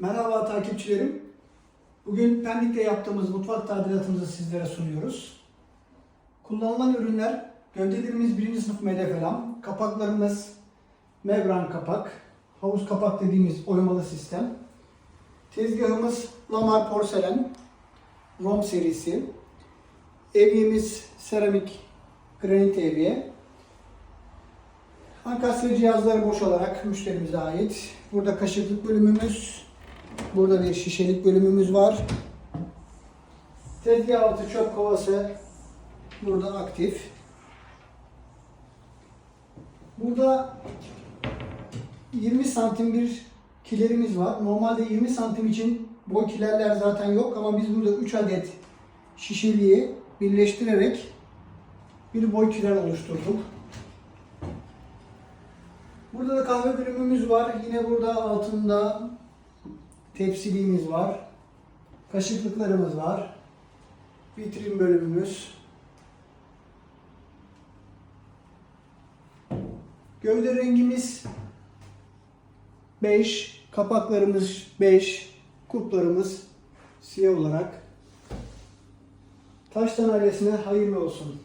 Merhaba takipçilerim. Bugün Pendik'te yaptığımız mutfak tadilatımızı sizlere sunuyoruz. Kullanılan ürünler gövdelerimiz birinci sınıf MDF kapaklarımız membran kapak, havuz kapak dediğimiz oymalı sistem. Tezgahımız Lamar porselen Rom serisi. Evyemiz seramik granit evye. Ankastre cihazları boş olarak müşterimize ait. Burada kaşıklık bölümümüz, burada bir şişelik bölümümüz var. Tezgah altı çöp kovası burada aktif. Burada 20 santim bir kilerimiz var. Normalde 20 santim için boy kilerler zaten yok ama biz burada 3 adet şişeliği birleştirerek bir boy kiler oluşturduk. Burada da kahve bölümümüz var. Yine burada altında tepsiliğimiz var. Kaşıklıklarımız var. Vitrin bölümümüz. Gövde rengimiz 5, kapaklarımız 5, kuplarımız siyah olarak. Taştan ailesine hayırlı olsun.